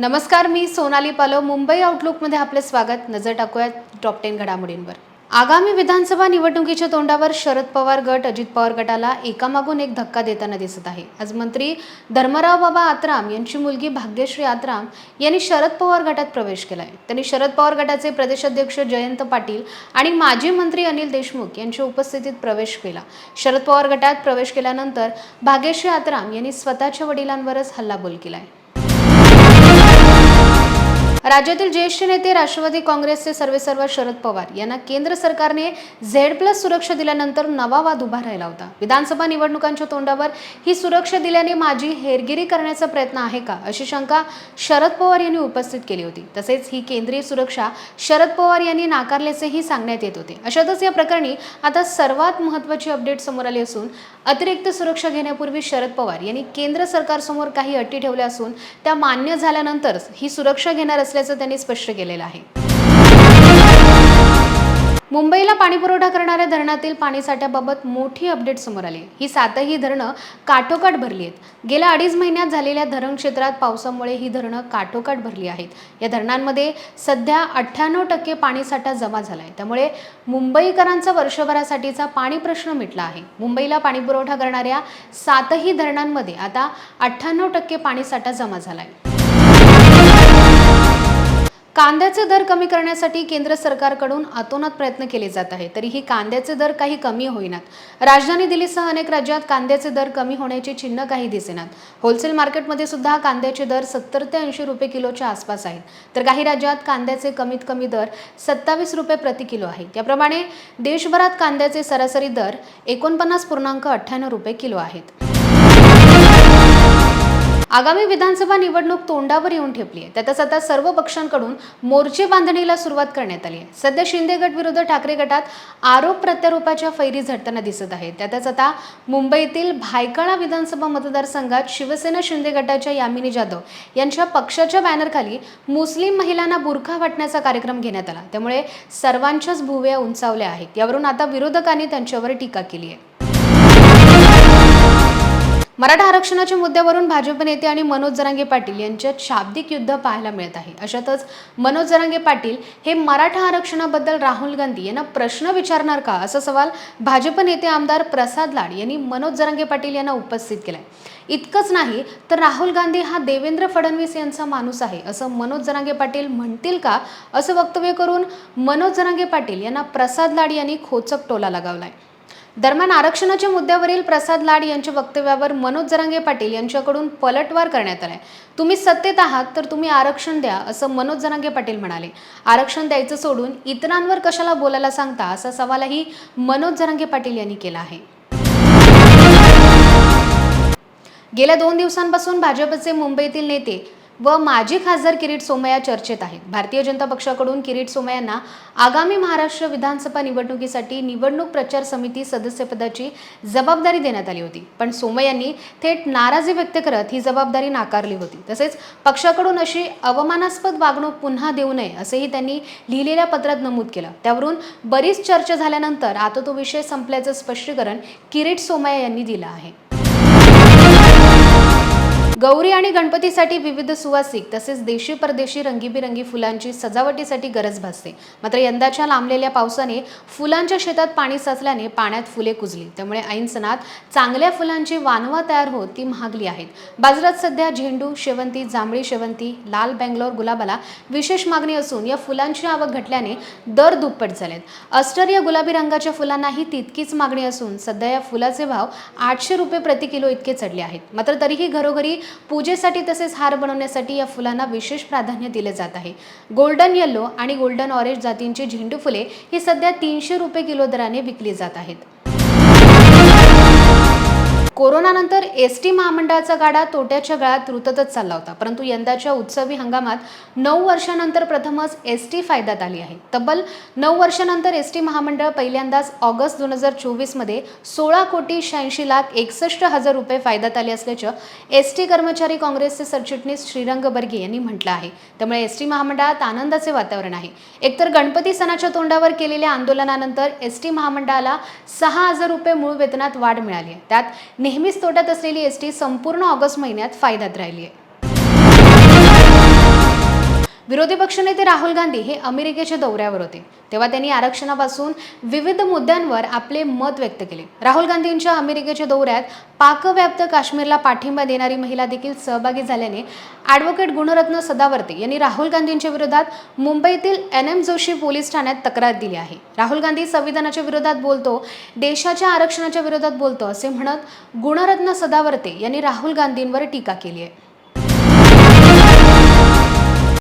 नमस्कार मी सोनाली पालव मुंबई आउटलुकमध्ये आपले स्वागत. नजर टाकूयात टॉप टेन घडामोडींवर. आगामी विधानसभा निवडणुकीच्या तोंडावर शरद पवार गट अजित पवार गटाला एकामागून एक धक्का देताना दिसत आहे. आज मंत्री धर्मराव बाबा आत्राम यांची मुलगी भाग्यश्री आत्राम यांनी शरद पवार गटात प्रवेश केलाय. त्यांनी शरद पवार गटाचे प्रदेशाध्यक्ष जयंत पाटील आणि माजी मंत्री अनिल देशमुख यांच्या उपस्थितीत प्रवेश केला. शरद पवार गटात प्रवेश केल्यानंतर भाग्यश्री आत्राम यांनी स्वतःच्या वडिलांवरच हल्लाबोल केलाय. राज्यातील ज्येष्ठ नेते राष्ट्रवादी काँग्रेसचे सर्वेसर्व शरद पवार यांना केंद्र सरकारने झेड प्लस सुरक्षा दिल्यानंतर नवा वाद उभा राहिला होता. विधानसभा निवडणुकांच्या तोंडावर ही सुरक्षा दिल्याने माझी हेरगिरी करण्याचा प्रयत्न आहे का अशी शंका शरद पवार यांनी उपस्थित केली होती. तसेच ही केंद्रीय सुरक्षा शरद पवार यांनी नाकारल्याचेही सांगण्यात येत होते. अशातच या प्रकरणी आता सर्वात महत्त्वाची अपडेट समोर आली असून अतिरिक्त सुरक्षा घेण्यापूर्वी शरद पवार यांनी केंद्र सरकारसमोर काही अटी ठेवल्या असून त्या मान्य झाल्यानंतरच ही सुरक्षा घेणार असल्याचं त्यांनी स्पष्ट केलेलं आहे. मुंबईला पाणीपुरवठा करणाऱ्या धरणातील पाणीसाठ्याबाबत मोठी अपडेट समोर आली. ही सातही धरणं काठोकाठ भरली आहेत. गेल्या अडीच महिन्यात झालेल्या धरण क्षेत्रात पावसामुळे ही धरणं काठोकाठ भरली आहेत. या धरणांमध्ये सध्या अठ्ठ्याण्णव टक्के पाणीसाठा जमा झाला आहे त्यामुळे मुंबईकरांचा वर्षभरासाठीचा पाणी प्रश्न मिटला आहे. मुंबईला पाणीपुरवठा करणाऱ्या सातही धरणांमध्ये आता अठ्ठ्याण्णव टक्के पाणीसाठा जमा झाला आहे कांद्याचे दर कमी करण्यासाठी केंद्र सरकारकडून अतोनात प्रयत्न केले जात आहे तरीही कांद्याचे दर काही कमी होईनात. राजधानी दिल्लीसह अनेक राज्यात कांद्याचे दर कमी होण्याची चिन्ह काही दिसेनात. होलसेल मार्केटमध्ये सुद्धा कांद्याचे दर सत्तर ते ऐंशी रुपये किलोच्या आसपास आहेत. तर काही राज्यात कांद्याचे कमीत कमी दर सत्तावीस रुपये प्रति किलो आहेत त्याप्रमाणे देशभरात कांद्याचे सरासरी दर एकोणपन्नास पूर्णांक अठ्ठ्याण्णव रुपये किलो आहेत. आगामी विधानसभा निवडणूक तोंडावर येऊन ठेपली आहे. त्यातच आता सर्व पक्षांकडून मोर्चे बांधणीला सुरुवात करण्यात आली आहे. सध्या शिंदे गट विरुद्ध ठाकरे गटात आरोप प्रत्यारोपाच्या फैरी झडताना दिसत आहे त्यातच आता मुंबईतील भायखळा विधानसभा मतदारसंघात शिवसेना शिंदे गटाच्या यामिनी जाधव यांच्या पक्षाच्या बॅनरखाली मुस्लिम महिलांना बुरखा वाटण्याचा कार्यक्रम घेण्यात आला. त्यामुळे सर्वांच्याच भुवया उंचावल्या आहेत. यावरून आता विरोधकांनी त्यांच्यावर टीका केली आहे. मराठा आरक्षणाच्या मुद्द्यावरून भाजप नेते आणि मनोज जरांगे पाटील यांच्यात शाब्दिक युद्ध पाहायला मिळत आहे. अशातच मनोज जरांगे पाटील हे मराठा आरक्षणाबद्दल राहुल गांधी यांना प्रश्न विचारणार का? असा सवाल भाजप नेते आमदार प्रसाद लाड यांनी मनोज जरांगे पाटील यांना उपस्थित केलाय. इतकंच नाही तर राहुल गांधी हा देवेंद्र फडणवीस यांचा माणूस आहे असं मनोज जरांगे पाटील म्हणतील का? असं वक्तव्य करून मनोज जरांगे पाटील यांना प्रसाद लाड यांनी खोचक टोला लगावलाय. दरम्यान आरक्षणाच्या मुद्द्यावरील प्रसाद लाड यांच्या वक्तव्यावर मनोज जरांगे पाटील यांच्याकडून पलटवार करण्यात आलाय. तुम्ही सत्तेत आहात तर तुम्ही आरक्षण द्या असं मनोज जरांगे पाटील म्हणाले. आरक्षण द्यायचं सोडून इतरांवर कशाला बोलायला सांगता असा सवालही मनोज जरांगे पाटील यांनी केला आहे. गेल्या दोन दिवसांपासून भाजपचे मुंबईतील नेते व माजी खासदार किरीट सोमय्या चर्चेत आहेत. भारतीय जनता पक्षाकडून किरीट सोमय्यांना आगामी महाराष्ट्र विधानसभा निवडणुकीसाठी निवडणूक प्रचार समिती सदस्यपदाची जबाबदारी देण्यात आली होती. पण सोमय्यांनी थेट नाराजी व्यक्त करत ही जबाबदारी नाकारली होती. तसेच पक्षाकडून अशी अवमानास्पद वागणूक पुन्हा देऊ नये असेही त्यांनी लिहिलेल्या पत्रात नमूद केलं. त्यावरून बरीच चर्चा झाल्यानंतर आता तो विषय संपल्याचं स्पष्टीकरण किरीट सोमय्या यांनी दिलं आहे. गौरी आणि गणपतीसाठी विविध सुवासिक तसेच देशी परदेशी रंगीबिरंगी फुलांची सजावटीसाठी गरज भासते. मात्र यंदाच्या लांबलेल्या पावसाने फुलांच्या शेतात पाणी साचल्याने पाण्यात फुले कुजली. त्यामुळे ऐन सणात चांगल्या फुलांची वानवा तयार होत ती महागली आहेत. बाजारात सध्या झेंडू शेवंती जांभळी शेवंती लाल बेंगलोर गुलाबाला विशेष मागणी असून या फुलांची आवक घटल्याने दर दुप्पट झालेत. अस्टर या गुलाबी रंगाच्या फुलांनाही तितकीच मागणी असून सध्या या फुलाचे भाव आठशे रुपये प्रति किलो इतके चढले आहेत. मात्र तरीही घरोघरी पूजेसाठी तसेच हार बनवण्यासाठी या फुलांना विशेष प्राधान्य दिले जात आहे. गोल्डन येल्लो आणि गोल्डन ऑरेंज जातींची झेंडू फुले ही सध्या तीनशे रुपये किलो दराने विकली जात आहेत. कोरोनानंतर एस टी महामंडळाचा गाडा तोट्याच्या गळ्यात रुततच चालला होता. परंतु यंदाच्या उत्सवी हंगामात नऊ वर्षानंतर प्रथमच एस टी फायद्यात आली आहे. तब्बल नऊ वर्षानंतर एस टी महामंडळ पहिल्यांदाच ऑगस्ट दोन हजार चोवीसमध्ये सोळा कोटी शहाऐंशी लाख एकसष्ट हजार रुपये फायद्यात आले असल्याचं एस टी कर्मचारी काँग्रेसचे सरचिटणीस श्रीरंग बर्गे यांनी म्हटलं आहे. त्यामुळे एस टी महामंडळात आनंदाचे वातावरण आहे. एकतर गणपती सणाच्या तोंडावर केलेल्या आंदोलनानंतर एस टी महामंडळाला सहा हजार रुपये मूळ वेतनात वाढ मिळाली आहे. त्यात नेहमीच तोट्यात असलेली एस टी संपूर्ण ऑगस्ट महिन्यात फायद्यात राहिली आहे. विरोधी पक्षनेते राहुल गांधी हे अमेरिकेच्या दौऱ्यावर होते. तेव्हा त्यांनी आरक्षणापासून विविध मुद्द्यांवर आपले मत व्यक्त केले. राहुल गांधींच्या अमेरिकेच्या दौऱ्यात पाकव्याप्त काश्मीरला पाठिंबा देणारी महिला देखील सहभागी झाल्याने ॲडव्होकेट गुणरत्न सदावर्ते यांनी राहुल गांधींच्या विरोधात मुंबईतील एन एम जोशी पोलीस ठाण्यात तक्रार दिली आहे. राहुल गांधी संविधानाच्या विरोधात बोलतो देशाच्या आरक्षणाच्या विरोधात बोलतो असे म्हणत गुणरत्न सदावर्ते यांनी राहुल गांधींवर टीका केली आहे.